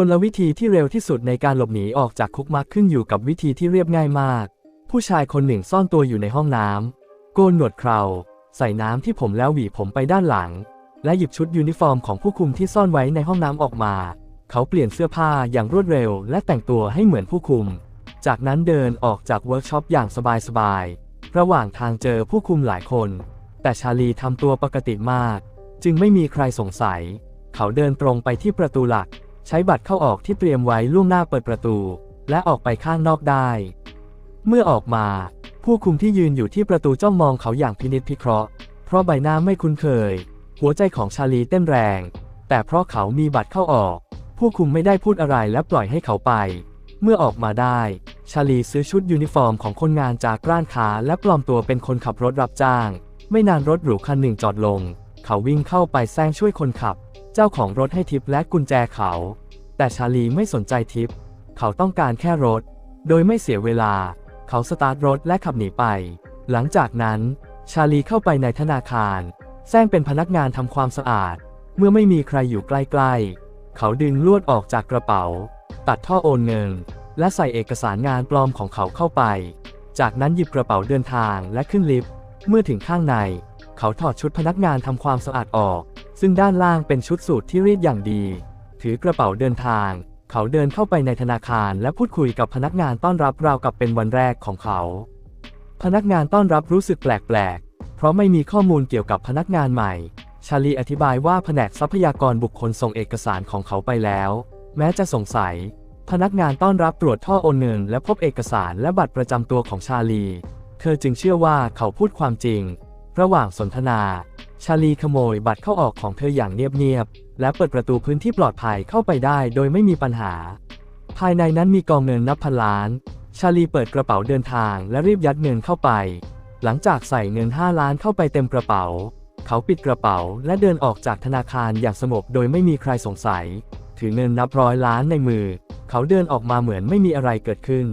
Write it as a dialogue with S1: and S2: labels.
S1: กลวิธีที่เร็วที่สุดในการหลบหนีออกจากคุกมักขึ้นอยู่กับวิธีที่เรียบง่ายมาก ผู้ชายคนหนึ่งซ่อนตัวอยู่ในห้องน้ำโกนหนวดเคราใส่น้ำที่ผมแล้วหวีผมไปด้านหลัง และหยิบชุดยูนิฟอร์มของผู้คุมที่ซ่อนไว้ในห้องน้ำออกมา เขาเปลี่ยนเสื้อผ้าอย่างรวดเร็ว และแต่งตัวให้เหมือนผู้คุม จากนั้นเดินออกจากเวิร์กช็อปอย่างสบายๆระหว่างทางเจอผู้คุมหลายคน แต่ชาลีทำตัวปกติมาก จึงไม่มีใครสงสัย เขาเดินตรงไปที่ประตูหลัก ใช้บัตรเข้าออกที่เตรียมไว้ล่วงหน้าเปิดประตู และออกไปข้างนอกได้ เมื่อออกมา ผู้คุมที่ยืนอยู่ที่ประตูจ้องมองเขาอย่างพินิจพิเคราะห์ เพราะใบหน้าไม่คุ้นเคย หัวใจของชาลีเต้นแรง แต่เพราะเขามีบัตรเข้าออก ผู้คุมไม่ได้พูดอะไรและปล่อยให้เขาไป เมื่อออกมาได้ ชาลีซื้อชุดยูนิฟอร์มของคนงานจากร้านค้าและปลอมตัวเป็นคนขับรถรับจ้าง ไม่นานรถหรูคันหนึ่งจอดลง เขาวิ่งเข้าไปแซงช่วยคนขับ เจ้าของรถให้ทิปและกุญแจเขา แต่ชาลีไม่สนใจทิป เขาต้องการแค่รถ โดยไม่เสียเวลา เขาสตาร์ทรถและขับหนีไป หลังจากนั้นชาลีเข้าไปในธนาคารแซงเป็นพนักงานทำความสะอาด เมื่อไม่มีใครอยู่ใกล้ๆ เขาดึงลวดออกจากกระเป๋า ตัดท่อโอนเงิน และใส่เอกสารงานปลอมของเขาเข้าไป จากนั้นหยิบกระเป๋าเดินทางและขึ้นลิฟต์ เมื่อถึงข้างใน เขาถอดชุดพนักงานทำความสะอาดออก ซึ่งด้านล่างเป็นชุดสูทที่รีดอย่างดี ถือกระเป๋าเดินทาง เขาเดินเข้าไปในธนาคารและพูดคุยกับพนักงานต้อนรับราวกับเป็นวันแรกของเขา พนักงานต้อนรับรู้สึกแปลกๆ เพราะไม่มีข้อมูลเกี่ยวกับพนักงานใหม่ ชาลีอธิบายว่าแผนกทรัพยากรบุคคลส่งเอกสารของเขาไปแล้ว แม้จะสงสัย พนักงานต้อนรับตรวจท่อโอนเงินและพบเอกสารและบัตรประจำตัวของชาลี เธอจึงเชื่อว่าเขาพูดความจริง ระหว่างสนทนา ชาลีขโมยบัตรเข้าออกของเธออย่างเงียบๆ และเปิดประตูพื้นที่ปลอดภัยเข้าไปได้โดยไม่มีปัญหา ภายในนั้นมีกองเงินนับพันล้าน ชาลีเปิดกระเป๋าเดินทางและรีบยัดเงินเข้าไป หลังจากใส่เงิน 5 ล้านเข้าไปเต็มกระเป๋า เขาปิดกระเป๋าและเดินออกจากธนาคารอย่างสงบโดยไม่มีใครสงสัย ถือเงินนับร้อยล้านในมือ เขาเดินออกมาเหมือนไม่มีอะไรเกิดขึ้น